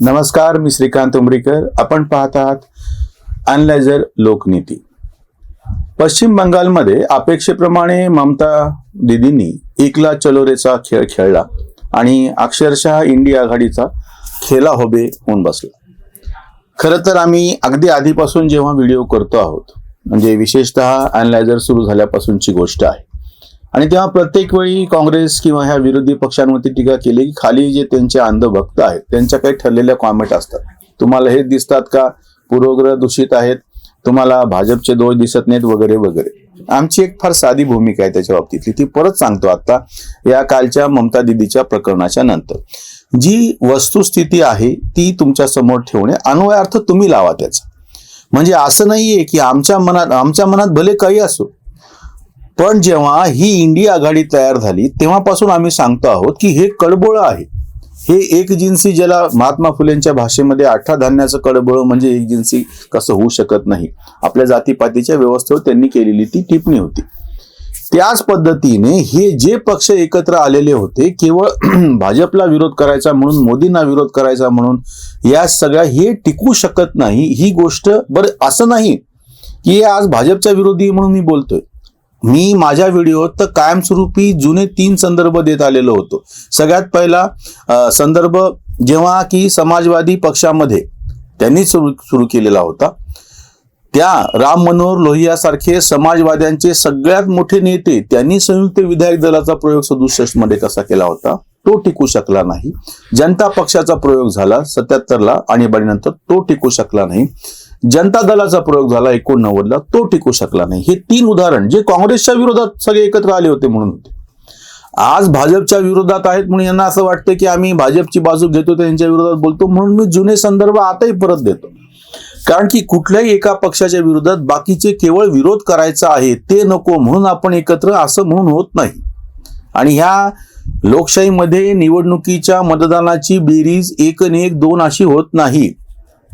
नमस्कार मी श्रीकांत उमरीकर. आपण पाहत आहात अनलायझर लोकनीती. पश्चिम बंगालमध्ये अपेक्षेप्रमाणे ममता दिदींनी एकला चलोरेचा खेळ खेळला आणि अक्षरशः इंडिया आघाडीचा खेला होबे होऊन बसला. खरं तर आम्ही अगदी आधीपासून जेव्हा व्हिडिओ करतो आहोत म्हणजे विशेषतः अनलायझर सुरू झाल्यापासूनची गोष्ट आहे आणि तेव्हा प्रत्येक वेळी काँग्रेस किंवा ह्या विरोधी पक्षांवरती टीका केली की खाली जे त्यांचे अंधभक्त आहेत त्यांच्या काही ठरलेल्या कॉमेंट असतात. तुम्हाला हे दिसतात का? पूर्वग्रह दूषित आहेत. तुम्हाला भाजपचे दोष दिसत नाहीत वगैरे वगैरे. आमची एक फार साधी भूमिका आहे त्याच्या बाबतीतली. ती परत सांगतो आता या कालच्या ममता दिदीच्या प्रकरणाच्या नंतर. जी वस्तुस्थिती आहे ती तुमच्यासमोर ठेवणे अन्वयार्थ तुम्ही लावा त्याचा. म्हणजे असं नाहीये की आमच्या मनात आमच्या मनात भले काही असो पण जेव्हा ही इंडिया आघाडी तयार झाली तेव्हापासून आम्ही सांगतो आहोत की हे कडबोळ आहे. हे एक जिन्सी ज्याला महात्मा फुलेंच्या भाषेमध्ये आठा धान्याचं कडबोळ म्हणजे एक जिन्सी कसं होऊ शकत नाही. आपल्या जातीपातीच्या व्यवस्थेवर त्यांनी केलेली ती टिप्पणी होती. त्याच पद्धतीने हे जे पक्ष एकत्र आलेले होते केवळ भाजपला विरोध करायचा म्हणून मोदींना विरोध करायचा म्हणून या सगळ्या हे टिकू शकत नाही ही गोष्ट बरं असं नाही की आज भाजपच्या विरोधी म्हणून मी बोलतोय. मी माझ्या व्हिडिओत तर कायमस्वरूपी जुने तीन संदर्भ देत आलेलो होतो. सगळ्यात पहिला संदर्भ जेव्हा की समाजवादी पक्षामध्ये त्यांनी सुरू सुरू केलेला होता. त्या राम मनोहर लोहियासारखे समाजवाद्यांचे सगळ्यात मोठे नेते त्यांनी संयुक्त विधायक दलाचा प्रयोग सदुसष्टमध्ये कसा केला होता? तो टिकू शकला नाही. जनता पक्षाचा प्रयोग झाला सत्याहत्तरला आणीबाणीनंतर तो टिकू शकला नाही. जनता दलाचा प्रयोग झाला एकोणनव्वदला तो टिकू शकला नाही. हे तीन उदाहरण जे काँग्रेसच्या विरोधात सगळे एकत्र आले होते म्हणून होते. आज भाजपच्या विरोधात आहेत म्हणून यांना असं वाटतं की आम्ही भाजपची बाजू घेतो त्यांच्या विरोधात बोलतो. म्हणून मी जुने संदर्भ आताही परत देतो. कारण की कुठल्याही एका पक्षाच्या विरोधात बाकीचे केवळ विरोध करायचा आहे ते नको म्हणून आपण एकत्र असं म्हणून होत नाही. आणि ह्या लोकशाहीमध्ये निवडणुकीच्या मतदानाची बेरीज एक आणि एक दोन अशी होत नाही.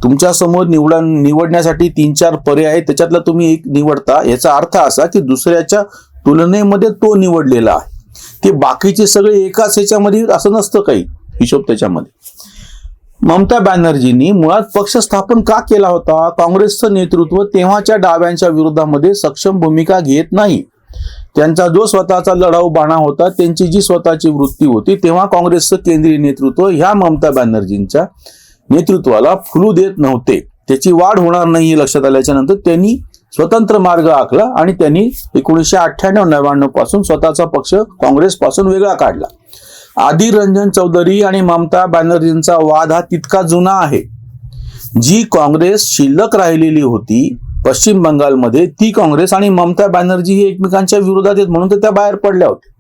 तुमच्यासमोर निवडा निवडण्यासाठी तीन चार पर्याय आहेत त्याच्यातला तुम्ही एक निवडता. याचा अर्थ असा की दुसऱ्याच्या तुलनेमध्ये तो निवडलेला आहे. ते बाकीचे सगळे एकाच ह्याच्यामध्ये असं नसतं काही हिशोब त्याच्यामध्ये. ममता बॅनर्जींनी मुळात पक्ष स्थापन का केला होता? काँग्रेसचं नेतृत्व तेव्हाच्या डाव्यांच्या विरोधामध्ये सक्षम भूमिका घेत नाही. त्यांचा जो स्वतःचा लढाऊ बाणा होता त्यांची जी स्वतःची वृत्ती होती तेव्हा काँग्रेसचं केंद्रीय नेतृत्व ह्या ममता बॅनर्जींच्या नेतृत्वाला फुलू देत नव्हते. त्याची वाढ होणार नाही हे लक्षात आल्याच्यानंतर त्यांनी स्वतंत्र मार्ग आखला आणि त्यांनी एकोणीसशे अठ्ठ्याण्णव नव्याण्णवपासून स्वतःचा पक्ष काँग्रेस पासून वेगळा काढला. आदिर रंजन चौधरी आणि ममता बॅनर्जींचा वाद हा तितका जुना आहे. जी काँग्रेस शिल्लक राहिलेली होती पश्चिम बंगालमध्ये ती काँग्रेस आणि ममता बॅनर्जी हे एकमेकांच्या विरोधात आहेत म्हणून ते त्या बाहेर पडल्या होत्या.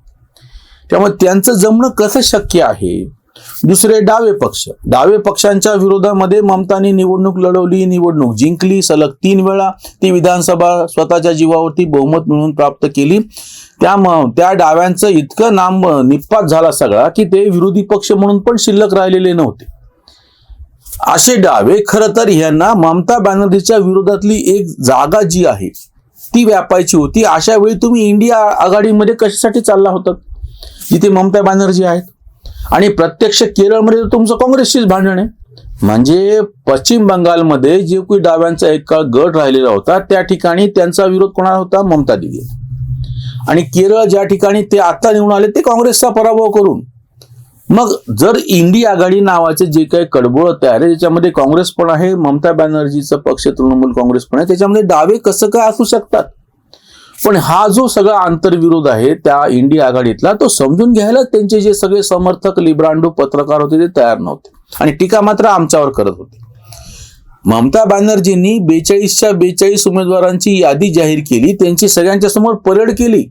त्यामुळे त्यांचं जमणं कसं शक्य आहे? दुसरे डावे पक्ष. डावे पक्षांच्या विरोधामध्ये ममतानी निवडणूक लढवली निवडणूक जिंकली. सलग तीन वेळा ती विधानसभा स्वतःच्या जीवावरती बहुमत मिळवून प्राप्त केली. त्या त्या डाव्यांचं इतकं नाम निपात झाला सगळा की ते विरोधी पक्ष म्हणून पण शिल्लक राहिलेले नव्हते. असे डावे खर तर ह्यांना ममता बॅनर्जीच्या विरोधातली एक जागा जी आहे ती व्यापायची होती. अशा वेळी तुम्ही इंडिया आघाडीमध्ये कशासाठी चालला होता जिथे ममता बॅनर्जी आहेत? आणि प्रत्यक्ष केरळमध्ये तुमचं काँग्रेसचीच भांडण आहे. म्हणजे पश्चिम बंगालमध्ये जे काही डाव्यांचा एक काळ गट राहिलेला होता त्या ठिकाणी त्यांचा विरोध कोणाला होता? ममता दिदी आणि केरळ ज्या ठिकाणी ते आता निवडून आले ते काँग्रेसचा पराभव करून. मग जर इंडिया आघाडी नावाचे जे काही कडबोळ तयार आहे ज्याच्यामध्ये काँग्रेस पण आहे ममता बॅनर्जीचं पक्ष तृणमूल काँग्रेस पण आहे त्याच्यामध्ये डावे कसं काय असू शकतात? पण हा जो सगळा आंतरविरोध आहे त्या इंडिया आघाडीतला तो समजून घ्यायला त्यांचे जे सगळे समर्थक लिब्रांडो पत्रकार होते ते तयार नव्हते. आणि टीका मात्र आमच्यावर करत होते. ममता बॅनर्जींनी बेचाळीसच्या बेचाळीस उमेदवारांची यादी जाहीर केली त्यांची सगळ्यांच्या समोर परेड केली.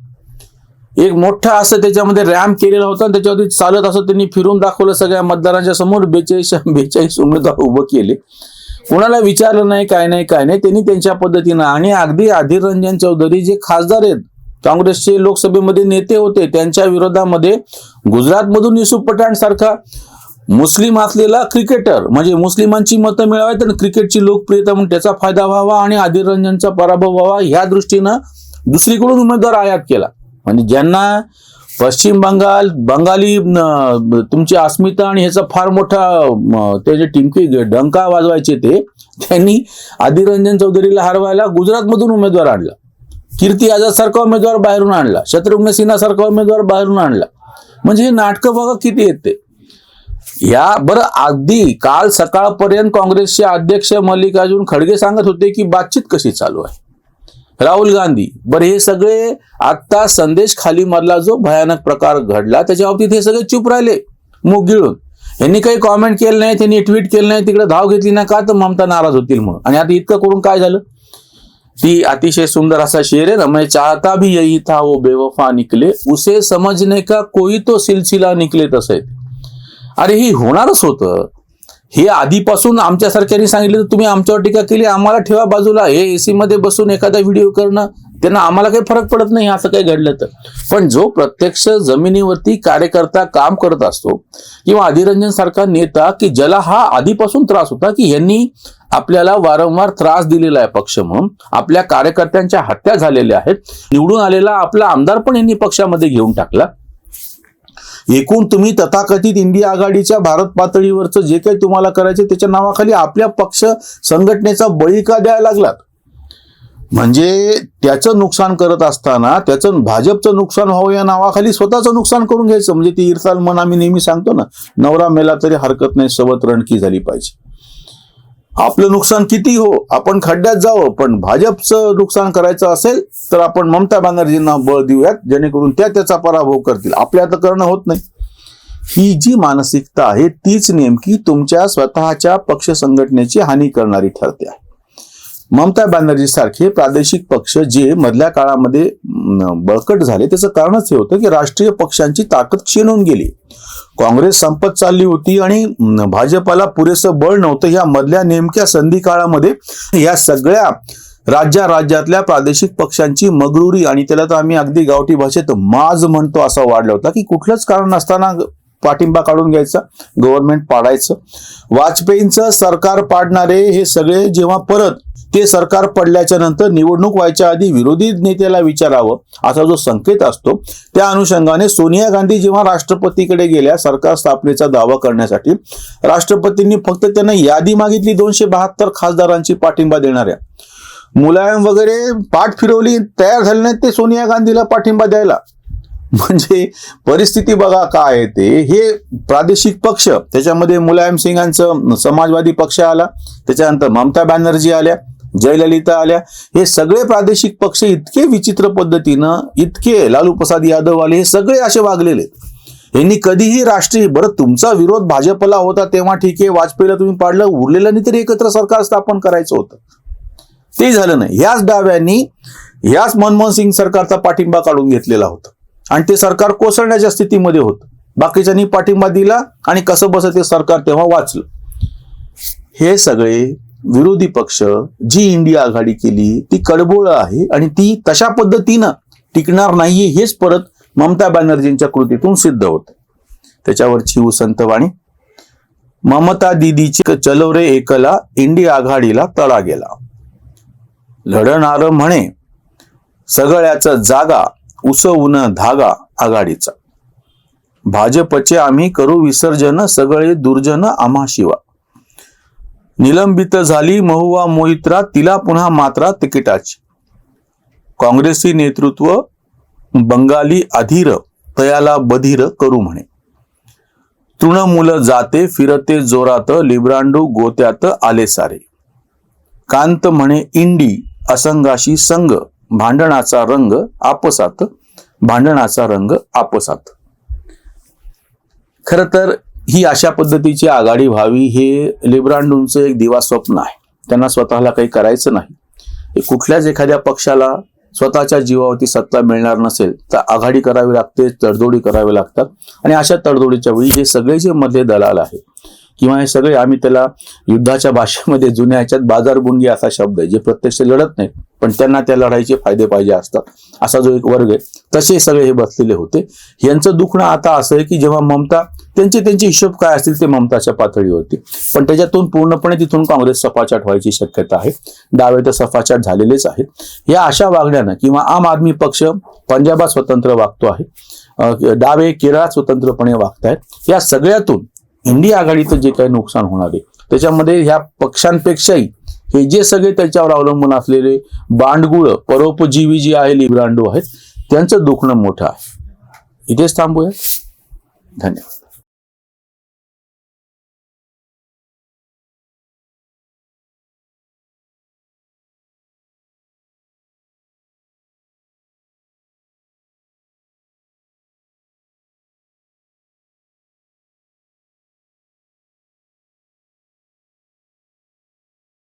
एक मोठा असं त्याच्यामध्ये रॅम्प केलेला होता आणि त्याच्यावरती चालत असं त्यांनी फिरून दाखवलं सगळ्या मतदारांच्या समोर बेचाळीसच्या बेचाळीस उमेदवार उभं केले. कोणाला विचारलं नाही काय नाही काय नाही त्यांनी त्यांच्या पद्धतीनं. आणि अगदी अधीर रंजन चौधरी जे खासदार आहेत काँग्रेसचे लोकसभेमध्ये नेते होते त्यांच्या विरोधामध्ये गुजरातमधून युसुफ पठाण सारखा मुस्लिम असलेला क्रिकेटर म्हणजे मुस्लिमांची मतं मिळावीत आणि क्रिकेटची लोकप्रियता म्हणून त्याचा फायदा व्हावा आणि अधीर रंजनचा पराभव व्हावा ह्या दृष्टीनं दुसरीकडून उमेदवार आयात केला. म्हणजे ज्यांना पश्चिम बंगाल बंगाली तुमची अस्मिता आणि ह्याचा फार मोठा त्याचे ते जे टिमकी डंका वाजवायचे ते त्यांनी आदिरंजन चौधरीला हरवायला गुजरातमधून उमेदवार आणला. कीर्ती आझाद सारखा उमेदवार बाहेरून आणला. शत्रुघ्न सिन्हा सारखा उमेदवार बाहेरून आणला. म्हणजे हे नाटकं बघा किती येते ते. या बरं अगदी काल सकाळपर्यंत काँग्रेसचे अध्यक्ष मल्लिकार्जुन खडगे सांगत होते की बातचीत कशी चालू आहे? राहुल गांधी. बरं हे सगळे आत्ता संदेश खाली मधला जो भयानक प्रकार घडला त्याच्या बाबतीत हे सगळे चुप राहिले मुख गिळून. यांनी काही कॉमेंट केलं नाही त्यांनी ट्विट केलं नाही तिकडे धाव घेतली ना का तर ममता नाराज होतील म्हणून. आणि आता इतकं करून काय झालं? ती अतिशय सुंदर असा शेर आहे ना मैं चाहता भी यही था वो बेवफा निकले. उसे समझने का कोई तो सिलसिला निकले तसे. अरे ही होणारच होतं. हे आधीपासून आमच्यासारख्यांनी सांगितलं तर तुम्ही आमच्यावर टीका केली आम्हाला ठेवा बाजूला. हे एसी मध्ये बसून एखादा व्हिडिओ करणं त्यांना आम्हाला काही फरक पडत नाही असं काही घडलं तर. पण जो प्रत्यक्ष जमिनीवरती कार्यकर्ता काम करत असतो किंवा अधिरंजन सारखा नेता की ज्याला हा आधीपासून त्रास होता की यांनी आपल्याला वारंवार त्रास दिलेला आहे पक्ष म्हणून आपल्या कार्यकर्त्यांच्या हत्या झालेल्या आहेत निवडून आलेला आपला आमदार पण यांनी पक्षामध्ये घेऊन टाकला. एकूण तुम्ही तथाकथित इंडिया आघाडीच्या भारत पातळीवरचं जे काही तुम्हाला करायचे त्याच्या नावाखाली आपल्या पक्ष संघटनेचा बळी का द्यायला लागलात? म्हणजे त्याचं नुकसान करत असताना त्याचं भाजपचं नुकसान व्हावं या नावाखाली स्वतःचं नुकसान करून घ्यायचं. म्हणजे ती इरसाल मन आम्ही नेहमी सांगतो ना नवरा मेला तरी हरकत नाही सवत रणकी झाली पाहिजे. आपलं नुकसान किती हो? आपण खड्ड्यात जावं पण भाजपचं नुकसान करायचं असेल तर आपण ममता बॅनर्जींना बळ देऊयात जेणेकरून त्या त्याचा पराभव करतील. आपल्या तर करणं होत नाही. ही जी मानसिकता आहे तीच नेमकी तुमच्या स्वतःच्या पक्ष संघटनेची हानी करणारी ठरते. आहे ममता बॅनर्जी सारखे प्रादेशिक पक्ष जे मधल्या काळामध्ये बळकट झाले त्याचं कारणच हे होतं की राष्ट्रीय पक्षांची ताकद क्षीणून गेली. काँग्रेस संपत चालली होती आणि भाजपाला पुरेसं बळ नव्हतं. या मधल्या नेमक्या संधी काळामध्ये या सगळ्या राज्या राज्यातल्या प्रादेशिक पक्षांची मगरुरी आणि त्याला तर आम्ही अगदी गावठी भाषेत माज म्हणतो असा वाढला होता की कुठलंच कारण नसताना पाठिंबा काढून घ्यायचा गव्हर्नमेंट पाडायचं. वाजपेयींचं सरकार पाडणारे हे सगळे जेव्हा परत ते सरकार पडल्याच्या नंतर निवडणूक व्हायच्या आधी विरोधी नेत्याला विचारावं असा जो संकेत असतो त्या अनुषंगाने सोनिया गांधी जेव्हा राष्ट्रपतीकडे गेल्या सरकार स्थापनेचा दावा करण्यासाठी राष्ट्रपतींनी फक्त त्यांना यादी मागितली दोनशे बहात्तर खासदारांची पाठिंबा देणाऱ्या. मुलायम वगैरे पाठ फिरवली तयार झाले नाहीत ते सोनिया गांधीला पाठिंबा द्यायला. म्हणजे परिस्थिती बघा काय आहे ते. हे प्रादेशिक पक्ष त्याच्यामध्ये मुलायम सिंगांचं समाजवादी पक्ष आला त्याच्यानंतर ममता बॅनर्जी आल्या जयललिता आल्या. हे सगळे प्रादेशिक पक्ष इतके विचित्र पद्धतीनं इतके लालू प्रसाद यादव आले हे सगळे असे वागलेले यांनी कधीही राष्ट्रीय बरं तुमचा विरोध भाजपला होता तेव्हा ठीक आहे वाजपेयीला तुम्ही पाडलं उरलेल्यानी तरी एकत्र सरकार स्थापन करायचं होतं. ते झालं नाही. याच डाव्यांनी ह्याच मनमोहन सिंग सरकारचा पाठिंबा काढून घेतलेला होता. आणि ते सरकार कोसळण्याच्या स्थितीमध्ये होतं. बाकीच्यांनी पाठिंबा दिला आणि कसं बसं ते सरकार तेव्हा वाचलं. हे सगळे विरोधी पक्ष जी इंडिया आघाडी केली ती कडबोळ आहे आणि ती तशा पद्धतीनं टिकणार नाहीये हेच परत ममता बॅनर्जींच्या कृतीतून सिद्ध होत. त्याच्यावरची उसंतवाणी ममता दिदीची चलवरे एकला इंडिया आघाडीला तडा गेला. लढणार म्हणे सगळ्याचा जागा उसवून धागा आघाडीचा. भाजपचे आम्ही करू विसर्जन सगळे दुर्जन आम्हा शिवा निलंबित झाली महुवा मोहित्रा तिला पुन्हा मात्रा तिकिटाची. काँग्रेसी नेतृत्व बंगाली अधीर तयाला बधीर करू म्हणे. तृणमूल जाते फिरते जोरात लिब्रांडू गोत्यात आले सारे. कांत म्हणे इंडी असंगाशी संघ भांडणाचा रंग आपसात भांडणाचा रंग आपसात. खर तर ही अशा पद्धतीची आघाडी व्हावी हे लिब्रांडूंचं एक दिवा स्वप्न आहे. त्यांना स्वतःला काही करायचं नाही. कुठल्याच एखाद्या पक्षाला स्वतःच्या जीवावरती सत्ता मिळणार नसेल तर आघाडी करावी लागते तडजोडी करावी लागतात. आणि अशा तडजोडीच्या वेळी हे सगळे जे मधले दलाल आहे किंवा हे सगळे आम्ही त्याला युद्धाच्या भाषेमध्ये जुन्या ह्याच्यात बाजारबुंगी असा शब्द आहे जे प्रत्यक्ष लढत नाही पण त्यांना त्या लढाईचे फायदे पाहिजे असतात. असा जो एक वर्ग आहे तसे सगळे हे बसलेले होते. यांचं दुखणं आता असं आहे की जेव्हा ममता त्यांचे त्यांचे हिशोब काय असतील ते ममताच्या पातळीवरती पण त्याच्यातून पूर्णपणे तिथून काँग्रेस सफाचाट व्हायची शक्यता आहे. डावे तर सफाचाट झालेलेच आहेत. या अशा वागण्यानं किंवा आम आदमी पक्ष पंजाबात स्वतंत्र वागतो आहे डावे केरळात स्वतंत्रपणे वागतायत या सगळ्यातून इंडिया आघाडीचं जे काही नुकसान होणार आहे त्याच्यामध्ये ह्या पक्षांपेक्षाही हे जे सगळे त्याच्यावर अवलंबून असलेले बांडगुळ परोपजीवी जे आहे लिब्रांडो आहेत त्यांचं दुखणं मोठं आहे. इथेच थांबूया. धन्यवाद.